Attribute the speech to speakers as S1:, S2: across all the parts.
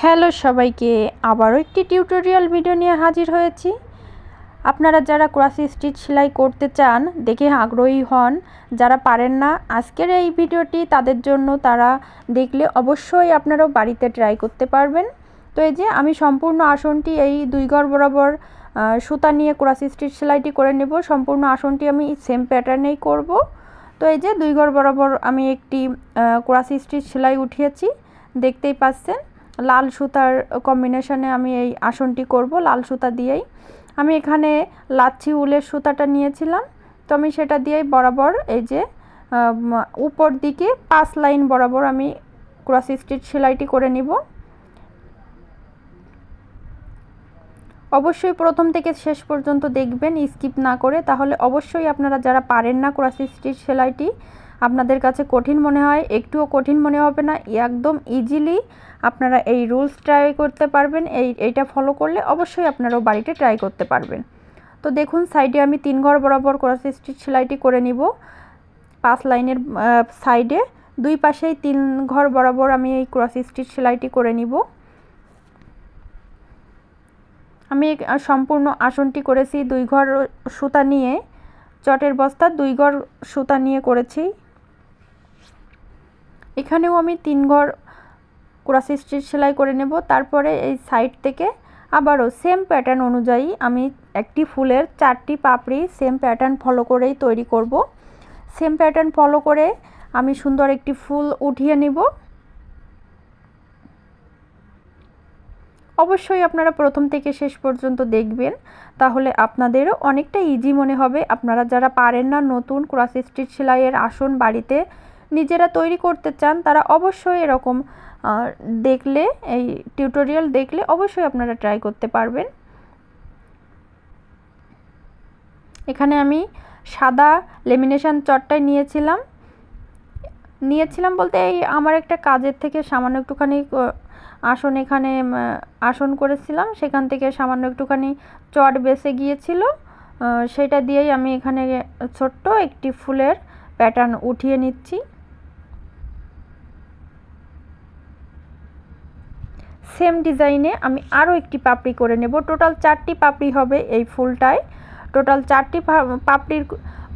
S1: Hello সবাইকে, আবারও একটি টিউটোরিয়াল ভিডিও নিয়ে হাজির হয়েছি। আপনারা যারা ক্রসি স্টিচ সেলাই করতে চান, দেখে আগ্রহী হন, যারা পারেন না, আজকের এই ভিডিওটি তাদের জন্য তারা দেখলে অবশ্যই আপনারাও বাড়িতে ট্রাই করতে পারবেন। তো এই যে আমি সম্পূর্ণ আসনটি এই দুই ঘর বরাবর সুতা নিয়ে ক্রসি স্টিচ সেলাইটি করে নেব। সম্পূর্ণ আসনটি আমি সেম প্যাটার্নেই করব। তো এই যে দুই ঘর বরাবর আমি একটি ক্রসি স্টিচ সেলাই উঠিয়েছি, দেখতেই পাচ্ছেন। লাল সুতার কম্বিনেশনে আমি এই আসনটি করব, লাল সুতা দিয়েই। আমি এখানে লাচ্ছি উলের সুতাটা নিয়েছিলাম, তো আমি সেটা দিয়েই বরাবর এই যে উপর দিকে পাঁচ লাইন বরাবর আমি ক্রস স্টিচ সেলাইটি করে নিব। অবশ্যই প্রথম থেকে শেষ পর্যন্ত দেখবেন স্কিপ না করে, তাহলে অবশ্যই আপনারা যারা পারেন না ক্রস স্টিচ সেলাইটি আপনাদের কাছে কঠিন মনে হয়, একটুও কঠিন মনে হবে না। একদম ইজিলি আপনারা এই রুলস ট্রাই করতে পারবেন। এই, এইটা ফলো করলে অবশ্যই আপনারাও বাড়িতে ট্রাই করতে পারবেন। তো দেখুন সাইডে আমি তিন ঘর বরাবর ক্রস স্টিচ সেলাইটি করে নিব। পাঁচ লাইনের সাইডে দুই পাশেই তিন ঘর বরাবর আমি এই ক্রস স্টিচ সেলাইটি করে নিব। আমি সম্পূর্ণ আসনটি করেছি, দুই ঘর সুতা নিয়ে। চটের বস্তা, দুই ঘর সুতা নিয়ে করেছি। এখানেও আমি তিন ঘর ক্রস স্টিচ সেলাই করে নেব। তারপরে এই সাইড থেকে আবারও সেম প্যাটার্ন অনুযায়ী আমি একটি ফুলের চারটি পাপড়ি সেম প্যাটার্ন ফলো করেই তৈরি করব। সেম প্যাটার্ন ফলো করে আমি সুন্দর একটি ফুল উঠিয়ে নিব। অবশ্যই আপনারা প্রথম থেকে শেষ পর্যন্ত দেখবেন, তাহলে আপনাদেরও অনেকটা ইজি মনে হবে। আপনারা যারা পারেন না নতুন ক্রস স্টিচ সেলাইয়ের আসন বাড়িতে নিজেরা তৈরি করতে চান, তারা অবশ্যই এরকম দেখলে, এই টিউটোরিয়াল দেখলে অবশ্যই আপনারা ট্রাই করতে পারবেন। এখানে আমি সাদা লেমিনেশন চটটাই নিয়েছিলাম। নিয়েছিলাম বলতে এই আমার একটা কাজের থেকে সামান্য একটুখানি আসন এখানে আসন করেছিলাম, সেখান থেকে সামান্য একটুখানি চট বেসে গিয়েছিল। সেটা দিয়েই আমি এখানে ছোট্ট একটি ফুলের প্যাটার্ন উঠিয়ে নিচ্ছি। সেম ডিজাইনে আমি আরও একটি পাপড়ি করে নেব। টোটাল চারটি পাপড়ি হবে এই ফুলটায়। টোটাল চারটি পাপড়ির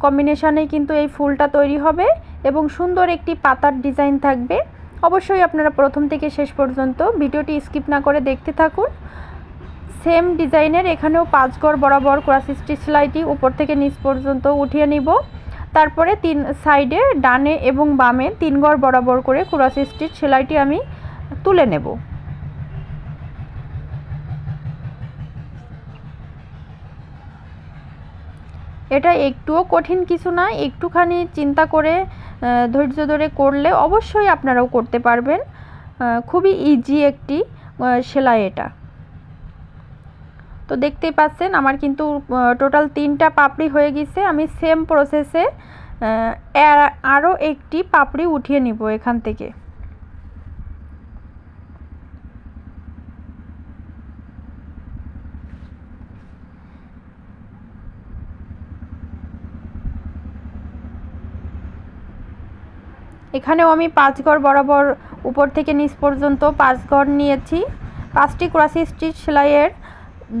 S1: কম্বিনেশনেই কিন্তু এই ফুলটা তৈরি হবে এবং সুন্দর একটি পাতার ডিজাইন থাকবে। অবশ্যই আপনারা প্রথম থেকে শেষ পর্যন্ত ভিডিওটি স্কিপ না করে দেখতে থাকুন। সেম ডিজাইনের এখানেও পাঁচ গড় বরাবর ক্রাস স্টিচ সেলাইটি উপর থেকে নিচ পর্যন্ত উঠিয়ে নিব। তারপরে তিন সাইডে ডানে এবং বামে তিন গড় বরাবর করে ক্রাস স্টিচ সেলাইটি আমি তুলে নেব। এটা একটুও কঠিন কিছু না, একটুখানি চিন্তা করে ধৈর্য ধরে করলে অবশ্যই আপনারাও করতে পারবেন। খুবই ইজি একটি সেলাই এটা। তো দেখতেই পাচ্ছেন, আমার কিন্তু টোটাল তিনটা পাপড়ি হয়ে গেছে। আমি সেম প্রসেসে আরও একটি পাপড়ি উঠিয়ে নিব এখান থেকে। এখানেও আমি পাঁচ ঘর বরাবর উপর থেকে নিচ পর্যন্ত পাঁচ ঘর নিয়েছি। পাঁচটি ক্রাসি স্টিচ সেলাইয়ের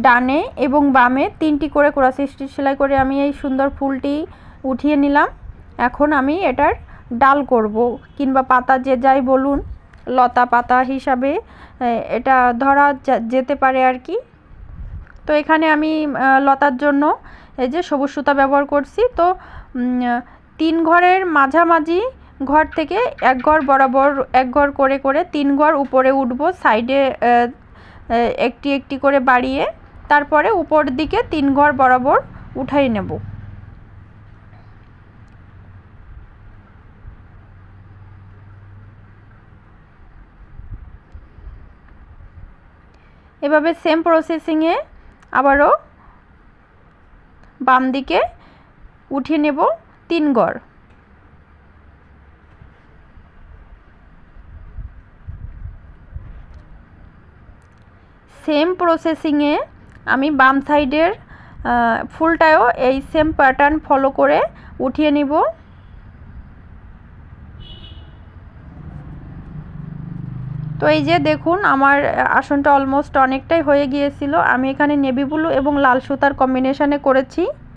S1: ডানে এবং বামে তিনটি করে ক্রাসি স্টিচ সেলাই করে আমি এই সুন্দর ফুলটি উঠিয়ে নিলাম। এখন আমি এটার ডাল করব কিংবা পাতা যে যাই বলুন, লতা পাতা হিসাবে এটা ধরা যেতে পারে আর কি। তো এখানে আমি লতার জন্য এই যে সবুজ সুতা ব্যবহার করছি। তো তিন ঘরের মাঝামাঝি ঘর থেকে এক ঘর বরাবর, এক ঘর করে করে তিন ঘর উপরে উঠব সাইডে একটি একটি করে বাড়িয়ে তারপরে উপর দিকে তিন ঘর বরাবর উঠাই নেব। এভাবে সেম প্রসেসিংয়ে আবারও বাম দিকে উঠিয়ে নেব তিন গড় সেম প্রসেসিংয়ে আমি বাম সাইডের ফুলটাও এই সেম প্যাটার্ন ফলো করে উঠিয়ে নিব। তো এই যে দেখুন, আমার আসনটা অলমোস্ট অনেকটাই হয়ে গিয়েছিল। আমি এখানে নেভি ব্লু এবং লাল সুতার কম্বিনেশানে করেছি।